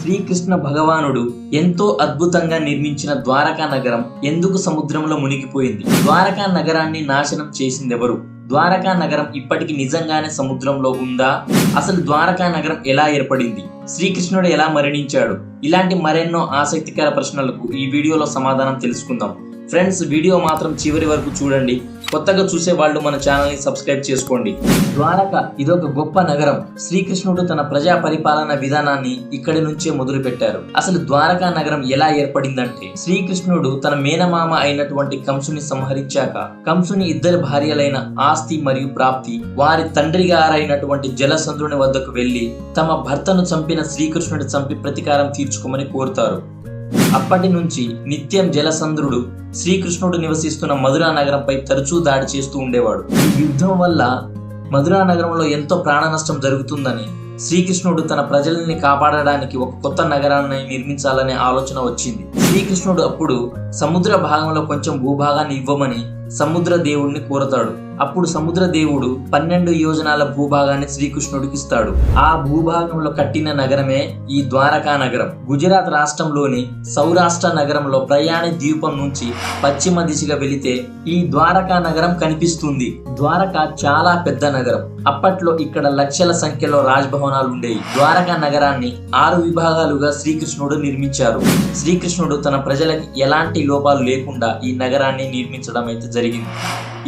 శ్రీకృష్ణ భగవానుడు ఎంతో అద్భుతంగా నిర్మించిన ద్వారకా నగరం ఎందుకు సముద్రంలో మునిగిపోయింది? ద్వారకా నగరాన్ని నాశనం చేసిందెవరు? ద్వారకా నగరం ఇప్పటికి నిజంగానే సముద్రంలో ఉందా? అసలు ద్వారకా నగరం ఎలా ఏర్పడింది? శ్రీకృష్ణుడు ఎలా మరణించాడు? ఇలాంటి మరెన్నో ఆసక్తికర ప్రశ్నలకు ఈ వీడియోలో సమాధానం తెలుసుకుందాం. ఫ్రెండ్స్ వీడియో మాత్రం చివరి వరకు చూడండి. కొత్తగా చూసే వాళ్ళు మన ఛానల్ని సబ్స్క్రైబ్ చేసుకోండి. ద్వారక ఇదొక గొప్ప నగరం. శ్రీకృష్ణుడు తన ప్రజా పరిపాలన విధానాన్ని ఇక్కడి నుంచే మొదలు పెట్టారు అసలు ద్వారకా నగరం ఎలా ఏర్పడిందంటే శ్రీకృష్ణుడు తన మేనమామ అయినటువంటి కంసుని సంహరించాక కంసుని ఇద్దరు భార్యలైన ఆస్తి మరియు ప్రాప్తి వారి తండ్రి గారైనటువంటి జలసంద్రుని వద్దకు వెళ్ళి తమ భర్తను చంపిన శ్రీకృష్ణుడి చంపి ప్రతీకారం తీర్చుకోమని కోరుతారు. అప్పటి నుంచి నిత్యం జలసంద్రుడు శ్రీకృష్ణుడు నివసిస్తున్న మధురా నగరంపై తరచూ దాడి చేస్తూ ఉండేవాడు. యుద్ధం వల్ల మధురా నగరంలో ఎంతో ప్రాణ నష్టం జరుగుతుందని శ్రీకృష్ణుడు తన ప్రజల్ని కాపాడడానికి ఒక కొత్త నగరాన్ని నిర్మించాలనే ఆలోచన వచ్చింది. శ్రీకృష్ణుడు అప్పుడు సముద్ర భాగంలో కొంచెం భూభాగాన్ని ఇవ్వమని సముద్ర దేవుడిని కోరతాడు. అప్పుడు సముద్ర దేవుడు పన్నెండు యోజనాల భూభాగాన్ని శ్రీకృష్ణుడికి ఇస్తాడు. ఆ భూభాగంలో కట్టిన నగరమే ఈ ద్వారకా నగరం. గుజరాత్ రాష్ట్రంలోని సౌరాష్ట్ర నగరంలో ప్రయాణి ద్వీపం నుంచి పశ్చిమ దిశగా వెళితే ఈ ద్వారకా నగరం కనిపిస్తుంది. ద్వారకా చాలా పెద్ద నగరం. అప్పట్లో ఇక్కడ లక్షల సంఖ్యలో రాజ్భవనాలు ఉండేవి ద్వారకా నగరాన్ని ఆరు విభాగాలుగా శ్రీకృష్ణుడు నిర్మించారు. శ్రీకృష్ణుడు తన ప్రజలకి ఎలాంటి లోపాలు లేకుండా ఈ నగరాన్ని నిర్మించడం అయితే జరిగింది.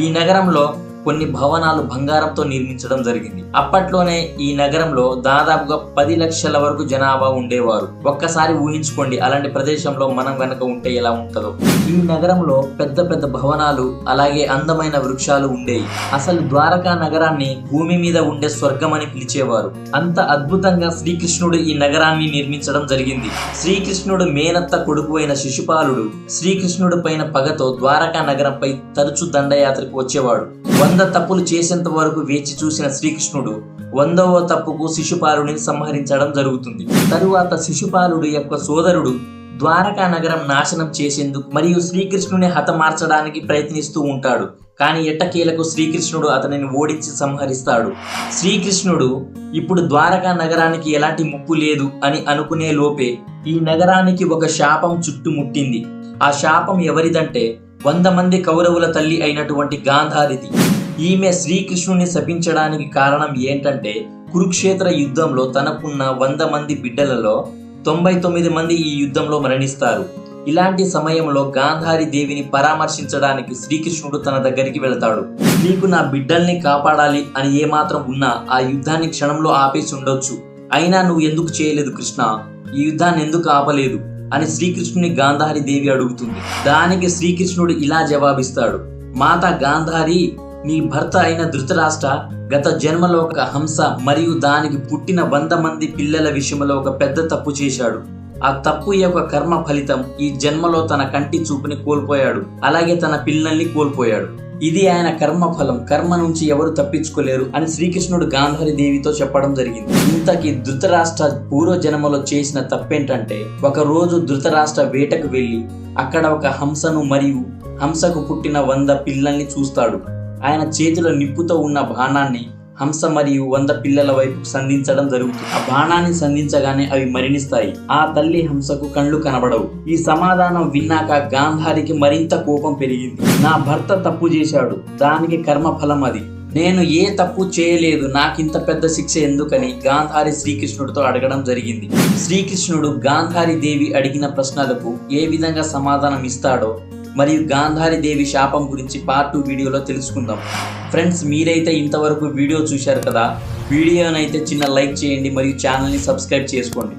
ఈ నగరంలో కొన్ని భవనాలు బంగారంతో నిర్మించడం జరిగింది. అప్పట్లోనే ఈ నగరంలో దాదాపుగా పది లక్షల వరకు జనాభా ఉండేవారు. ఒక్కసారి ఊహించుకోండి అలాంటి ప్రదేశంలో మనం గనక ఉంటే ఎలా ఉంటుందో. ఈ నగరంలో పెద్ద పెద్ద భవనాలు అలాగే అందమైన వృక్షాలు ఉండేవి. అసలు ద్వారకా నగరాన్ని భూమి మీద ఉండే స్వర్గం అని పిలిచేవారు. అంత అద్భుతంగా శ్రీకృష్ణుడు ఈ నగరాన్ని నిర్మించడం జరిగింది. శ్రీకృష్ణుడు మేనత్త కొడుకు అయిన శిశుపాలుడు శ్రీకృష్ణుడు పైన పగతో ద్వారకా నగరంపై తరచు దండయాత్రకు వచ్చేవాడు. వంద తప్పులు చేసేంత వరకు వేచి చూసిన శ్రీకృష్ణుడు వందవ తప్పుకు శిశుపాలుని సంహరించడం జరుగుతుంది. తరువాత శిశుపాలుడు యొక్క సోదరుడు ద్వారకా నగరం నాశనం చేసేందుకు మరియు శ్రీకృష్ణుని హతమార్చడానికి ప్రయత్నిస్తూ ఉంటాడు. కానీ ఎట్టకేలకు శ్రీకృష్ణుడు అతనిని ఓడించి సంహరిస్తాడు. శ్రీకృష్ణుడు ఇప్పుడు ద్వారకా నగరానికి ఎలాంటి ముప్పు లేదు అని అనుకునే లోపే ఈ నగరానికి ఒక శాపం చుట్టుముట్టింది. ఆ శాపం ఎవరిదంటే వంద మంది కౌరవుల తల్లి అయినటువంటి గాంధారిది. ఈమె శ్రీకృష్ణుని శపించడానికి కారణం ఏంటంటే కురుక్షేత్ర యుద్ధంలో తనకున్న వంద మంది బిడ్డలలో తొంభై తొమ్మిది మంది ఈ యుద్ధంలో మరణిస్తారు. ఇలాంటి సమయంలో గాంధారి దేవిని పరామర్శించడానికి శ్రీకృష్ణుడు తన దగ్గరికి వెళతాడు. నీకు నా బిడ్డల్ని కాపాడాలి అని ఏమాత్రం ఉన్నా ఆ యుద్ధాన్ని క్షణంలో ఆపేసి ఉండొచ్చు. అయినా నువ్వు ఎందుకు చేయలేదు కృష్ణ? ఈ యుద్ధాన్ని ఎందుకు ఆపలేదు? అని శ్రీకృష్ణుని గాంధారి దేవి అడుగుతుంది. దానికి శ్రీకృష్ణుడు ఇలా జవాబిస్తాడు. మాత గాంధారి నీ భర్త అయిన ధృతరాష్ట్ర గత జన్మలో ఒక హంస మరియు దానికి పుట్టిన వంద మంది పిల్లల విషయంలో ఒక పెద్ద తప్పు చేశాడు. ఆ తప్పు యొక్క కర్మ ఫలితం ఈ జన్మలో తన కంటి చూపుని కోల్పోయాడు. అలాగే తన పిల్లల్ని కోల్పోయాడు. ఇది ఆయన కర్మ ఫలం. కర్మ నుంచి ఎవరు తప్పించుకోలేరు అని శ్రీకృష్ణుడు గాంధారి దేవితో చెప్పడం జరిగింది. ఇంతకీ ధృతరాష్ట్ర పూర్వ జన్మలో చేసిన తప్పేంటంటే ఒక రోజు ధృతరాష్ట్ర వేటకు వెళ్ళి అక్కడ ఒక హంసను మరియు హంసకు పుట్టిన వంద పిల్లల్ని చూస్తాడు. ఆయన చేతిలో నిప్పుతో ఉన్న బాణాన్ని హంస మరియు వంద పిల్లల వైపు సంధించడం జరుగుతుంది. ఆ బాణాన్ని సంధించగానే అవి మరణిస్తాయి. ఆ తల్లి హంసకు కళ్ళు కనబడవు. ఈ సమాధానం విన్నాక గాంధారికి మరింత కోపం పెరిగింది. నా భర్త తప్పు చేశాడు. దానికి కర్మ ఫలం అది. నేను ఏ తప్పు చేయలేదు. నాకింత పెద్ద శిక్ష ఎందుకని గాంధారి శ్రీకృష్ణుడితో అడగడం జరిగింది. శ్రీకృష్ణుడు గాంధారి దేవి అడిగిన ప్రశ్నలకు ఏ విధంగా సమాధానం ఇస్తాడో మరియు గాంధారి దేవి శాపం గురించి పార్ట్ టూ వీడియోలో తెలుసుకుందాం. ఫ్రెండ్స్ మీరైతే ఇంతవరకు వీడియో చూశారు కదా? వీడియోనైతే చిన్న లైక్ చేయండి మరియు ఛానల్ని సబ్స్క్రైబ్ చేసుకోండి.